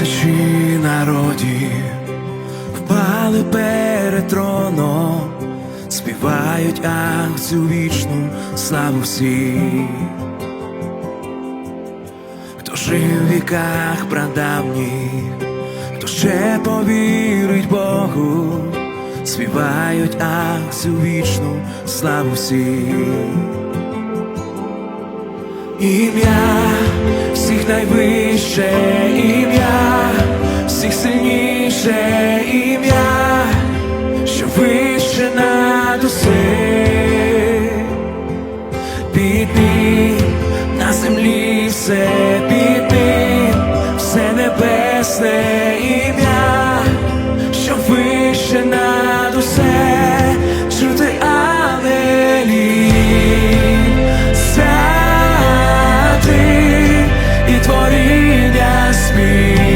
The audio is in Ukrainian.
Тисячі народів впали перед троном, співають ах цю вічну славу всіх. Хто жив в віках прадавніх, хто ще повірить Богу, співають ах цю вічну славу всіх. Ім'я всіх найвище сильніше ім'я, що вище над усе. Під ним на землі все під ним, все небесне ім'я, що вище над усе, чути Алелі. Святий і творіння спів.